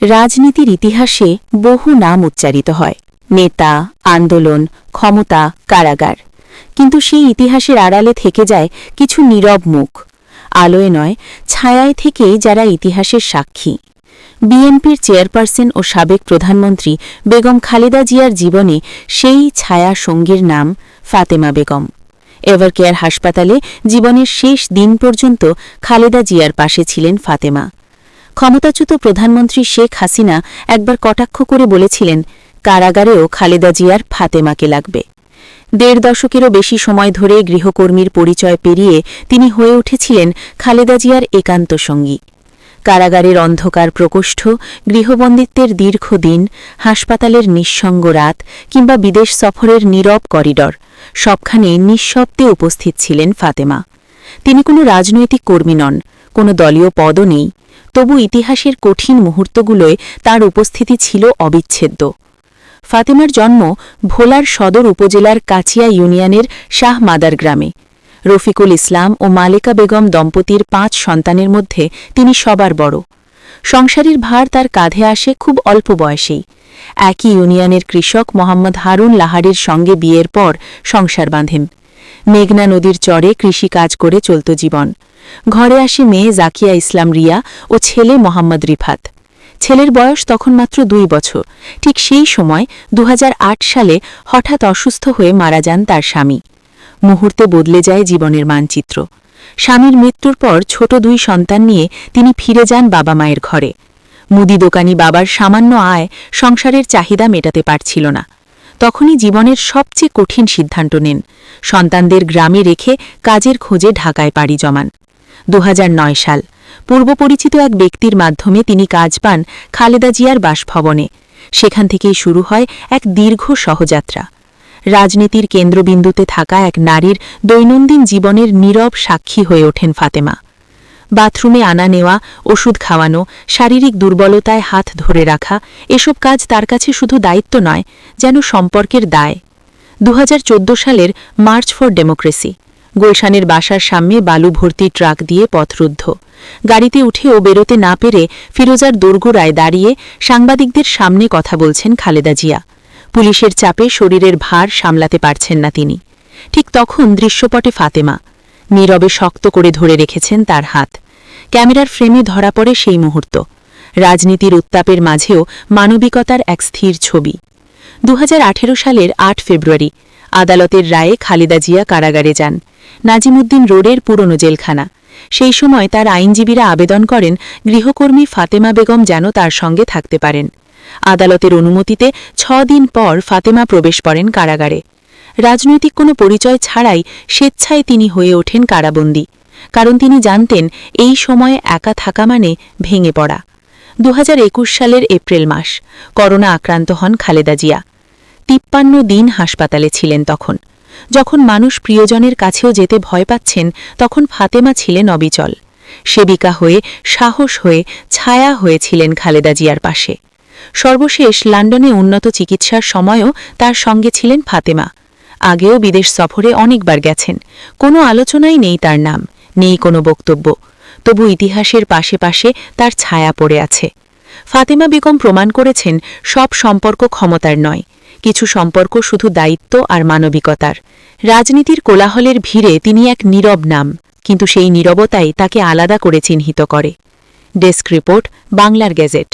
রাজনীতির ইতিহাসে বহু নাম উচ্চারিত হয়। নেতা, আন্দোলন, ক্ষমতা, কারাগার। কিন্তু সেই ইতিহাসের আড়ালে থেকে যায় কিছু নীরব মুখ। আলোয় নয়, ছায়ায় থেকে যারা ইতিহাসের সাক্ষী। বিএনপির চেয়ারপারসন ও সাবেক প্রধানমন্ত্রী বেগম খালেদা জিয়ার জীবনে সেই ছায়া সঙ্গীর নাম ফাতেমা বেগম। এভারকেয়ার হাসপাতালে জীবনের শেষ দিন পর্যন্ত খালেদা জিয়ার পাশে ছিলেন ফাতেমা। ক্ষমতাচ্যুত প্রধানমন্ত্রী শেখ হাসিনা একবার কটাক্ষ করে বলেছিলেন, কারাগারেও খালেদা জিয়ার ফাতেমাকে লাগবে। দেড় দশকেরও বেশি সময় ধরে গৃহকর্মীর পরিচয় পেরিয়ে তিনি হয়ে উঠেছিলেন খালেদা জিয়ার একান্ত সঙ্গী। কারাগারের অন্ধকার প্রকোষ্ঠ, গৃহবন্দিত্বের দীর্ঘ দিন হাসপাতালের নিঃসঙ্গ রাত কিংবা বিদেশ সফরের নীরব করিডর, সবখানে নিঃশব্দে উপস্থিত ছিলেন ফাতেমা। তিনি কোনো রাজনৈতিক কর্মী নন, কোনো দলীয় পদও নেই, তবু ইতিহাসের কঠিন মুহূর্তগুলোয় তার উপস্থিতি ছিল অবিচ্ছেদ্য। ফাতেমার জন্ম ভোলার সদর উপজেলার কাচিয়া ইউনিয়নের শাহ মাদার গ্রামে। রফিকুল ইসলাম ও মালেকা বেগম দম্পতির পাঁচ সন্তানের মধ্যে তিনি সবার বড়। সংসারের ভার তার কাঁধে আসে খুব অল্প বয়সেই। একই ইউনিয়নের কৃষক মোহাম্মদ হারুন লাহারির সঙ্গে বিয়ের পর সংসার বাঁধেন। মেঘনা নদীর চরে কৃষি কাজ করে চলত জীবন। ঘরে আসে মেয়ে জাকিয়া ইসলাম রিয়া ও ছেলে মোহাম্মদ রিফাত। ছেলের বয়স তখন মাত্র দুই বছর। ঠিক সেই সময় দু হাজার আট সালে হঠাৎ অসুস্থ হয়ে মারা যান তার স্বামী। মুহূর্তে বদলে যায় জীবনের মানচিত্র। স্বামীর মৃত্যুর পর ছোট দুই সন্তান নিয়ে তিনি ফিরে যান বাবা মায়ের ঘরে। মুদি দোকানি বাবার সামান্য আয় সংসারের চাহিদা মেটাতে পারছিল না। তখনই জীবনের সবচেয়ে কঠিন সিদ্ধান্ত নেন। সন্তানদের গ্রামে রেখে কাজের খোঁজে ঢাকায় পাড়ি জমান। দু হাজার নয় সাল। পূর্বপরিচিত এক ব্যক্তির মাধ্যমে তিনি কাজ পান খালেদা জিয়ার বাসভবনে। সেখান থেকেই শুরু হয় এক দীর্ঘ সহযাত্রা। রাজনীতির কেন্দ্রবিন্দুতে থাকা এক নারীর দৈনন্দিন জীবনের নীরব সাক্ষী হয়ে ওঠেন ফাতেমা। বাথরুমে আনা নেওয়া, ওষুধ খাওয়ানো, শারীরিক দুর্বলতায় হাত ধরে রাখা, এসব কাজ তার কাছে শুধু দায়িত্ব নয়, যেন সম্পর্কের দায়। দু হাজার চোদ্দ সালের মার্চ ফর ডেমোক্রেসি। গুলশানের বাসার সামনে বালু ভর্তি ট্রাক দিয়ে পথরুদ্ধ গাড়িতে উঠেও বেরোতে না পেরে ফিরোজার দোরগোড়ায় দাঁড়িয়ে সাংবাদিকদের সামনে কথা বলছেন খালেদা জিয়া। পুলিশের চাপে শরীরের ভার সামলাতে পারছেন না তিনি। ঠিক তখন দৃশ্যপটে ফাতেমা নীরবে শক্ত করে ধরে রেখেছেন তার হাত। ক্যামেরার ফ্রেমে ধরা পড়ে সেই মুহূর্ত। রাজনীতির উত্তাপের মাঝেও মানবিকতার এক স্থির ছবি। দু হাজার আঠেরো সালের আট ফেব্রুয়ারি, আদালতের রায়ে খালেদা জিয়া কারাগারে যান। নাজিমুদ্দিন রোডের পুরনো জেলখানা। সেই সময় তার আইনজীবীরা আবেদন করেন, গৃহকর্মী ফাতেমা বেগম যেন তার সঙ্গে থাকতে পারেন। আদালতের অনুমতিতে ছ দিন পর ফাতেমা প্রবেশ করেন কারাগারে। রাজনৈতিক কোনো পরিচয় ছাড়াই স্বেচ্ছায় তিনি হয়ে ওঠেন কারাবন্দী, কারণ তিনি জানতেন এই সময়ে একা থাকা মানে ভেঙে পড়া। দু হাজার একুশ সালের এপ্রিল মাস, করোনা আক্রান্ত হন খালেদা জিয়া। তিপ্পান্ন দিন হাসপাতালে ছিলেন তখন। যখন মানুষ প্রিয়জনের কাছেও যেতে ভয় পাচ্ছেন, তখন ফাতেমা ছিলেন অবিচল। সেবিকা হয়ে, সাহস হয়ে, ছায়া হয়েছিলেন খালেদা জিয়ার পাশে। সর্বশেষ লন্ডনে উন্নত চিকিৎসার সময়ও তার সঙ্গে ছিলেন ফাতেমা। আগেও বিদেশ সফরে অনেকবার গেছেন। কোনো আলোচনাই নেই তার নাম, নেই কোনো বক্তব্য। তবু ইতিহাসের পাশে পাশে তার ছায়া পড়ে আছে। ফাতেমা বেগম প্রমাণ করেছেন, সব সম্পর্ক ক্ষমতার নয়। কিছু সম্পর্ক শুধু দায়িত্ব আর মানবিকতার। রাজনীতির কোলাহলের ভিড়ে তিনি এক নীরব নাম, কিন্তু সেই নীরবতাই তাকে আলাদা করে চিহ্নিত করে। ডেস্ক রিপোর্ট, বাংলার গেজেট